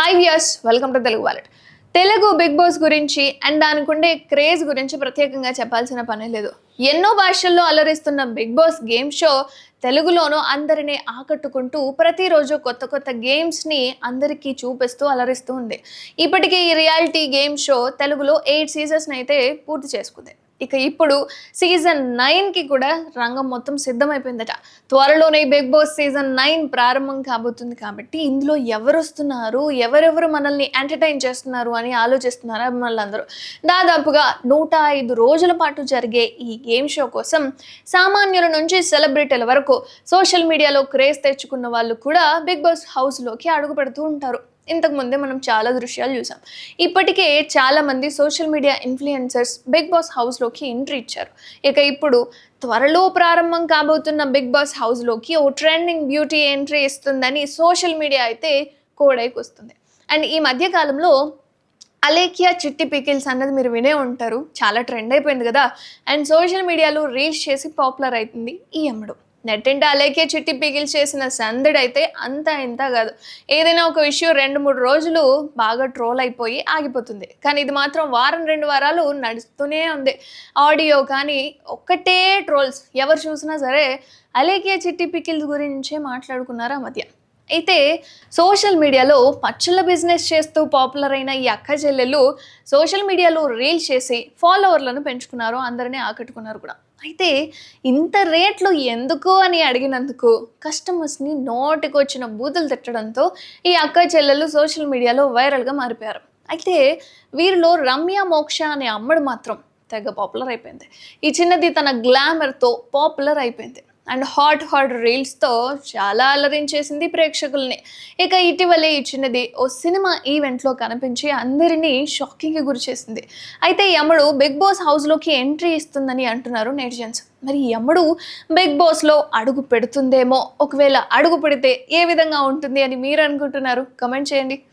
Hi viewers welcome to Telugu wallet Telugu Bigg Boss గురించి and దానికుండే craze గురించి ప్రత్యేకంగా చెప్పాల్సిన పని లేదు. ఎన్నో భాషల్లో అలరిస్తున్న బిగ్ బాస్ గేమ్ షో తెలుగులోనూ అందరినీ ఆకట్టుకుంటూ ప్రతిరోజు కొత్త కొత్త గేమ్స్ని అందరికీ చూపిస్తూ అలరిస్తూ ఉంది. ఇప్పటికే ఈ రియాలిటీ గేమ్ షో తెలుగులో ఎయిట్ సీజన్స్ అయితే పూర్తి చేసుకుంది. ఇక ఇప్పుడు సీజన్ నైన్కి కూడా రంగం మొత్తం సిద్ధమైపోయిందట. త్వరలోనే బిగ్ బాస్ సీజన్ నైన్ ప్రారంభం కాబోతుంది కాబట్టి ఇందులో ఎవరు వస్తున్నారు ఎవరెవరు మనల్ని ఎంటర్టైన్ చేస్తున్నారు అని ఆలోచిస్తున్నారు అభిమానులందరూ దాదాపుగా నూట ఐదు రోజుల పాటు జరిగే ఈ గేమ్ షో కోసం సామాన్యుల నుంచి సెలబ్రిటీల వరకు సోషల్ మీడియాలో క్రేజ్ తెచ్చుకున్న వాళ్ళు కూడా బిగ్ బాస్ హౌస్లోకి అడుగు పెడుతూ ఉంటారు. ఇంతకు ముందే మనం చాలా దృశ్యాలు చూసాం. ఇప్పటికే చాలామంది social media influencers Bigg Boss హౌస్లోకి ఎంట్రీ ఇచ్చారు. ఇక ఇప్పుడు త్వరలో ప్రారంభం కాబోతున్న బిగ్ బాస్ హౌస్లోకి ఓ ట్రెండింగ్ బ్యూటీ ఎంట్రీ ఇస్తుందని సోషల్ మీడియా అయితే కోడైకి వస్తుంది. అండ్ ఈ మధ్యకాలంలో అలేకియా చిట్టి పికిల్స్ అన్నది మీరు వినే ఉంటారు. చాలా ట్రెండ్ అయిపోయింది కదా? అండ్ సోషల్ మీడియాలో రీచ్ చేసి పాపులర్ అవుతుంది ఈ అమ్మడం. నెట్టింట అలేకే చిట్టి పికిల్స్ చేసిన సందడైతే అంత ఇంత కాదు. ఏదైనా ఒక విషయం రెండు మూడు రోజులు బాగా ట్రోల్ అయిపోయి ఆగిపోతుంది. కానీ ఇది మాత్రం వారం రెండు వారాలు నడుస్తూనే ఉంది. ఆడియో కానీ ఒక్కటే ట్రోల్స్ ఎవరు చూసినా సరే అలేకే చిట్టి పికిల్స్ గురించే మాట్లాడుకున్నారు ఆ మధ్య. అయితే సోషల్ మీడియాలో పచ్చళ్ళ బిజినెస్ చేస్తూ పాపులర్ అయిన ఈ అక్క చెల్లెళ్ళు సోషల్ మీడియాలో రీల్స్ చేసి ఫాలోవర్లను పెంచుకున్నారు. అందరినీ ఆకట్టుకున్నారు కూడా. అయితే ఇంత రేట్లు ఎందుకు అని అడిగినందుకు కస్టమర్స్ని నోటికి వచ్చిన బూతులు తిట్టడంతో ఈ అక్క చెల్లెలు సోషల్ మీడియాలో వైరల్గా మారిపోయారు. అయితే వీరిలో రమ్య మోక్ష అనే అమ్మడు మాత్రం తెగ పాపులర్ అయిపోయింది. ఈ చిన్నది తన గ్లామర్తో పాపులర్ అయిపోయింది. అండ్ హాట్ హాట్ రీల్స్తో చాలా అలరించేసింది ప్రేక్షకుల్ని. ఇక ఇటీవలే ఇచ్చినది ఓ సినిమా ఈవెంట్లో కనిపించి అందరినీ షాకింగ్కి గురిచేసింది. అయితే యముడు బిగ్ బాస్ హౌస్లోకి ఎంట్రీ ఇస్తుందని అంటున్నారు నెటిజన్స్. మరి యముడు బిగ్ బాస్లో అడుగు పెడుతుందేమో? ఒకవేళ అడుగు పెడితే ఏ విధంగా ఉంటుంది అని మీరు అనుకుంటున్నారు? కమెంట్ చేయండి.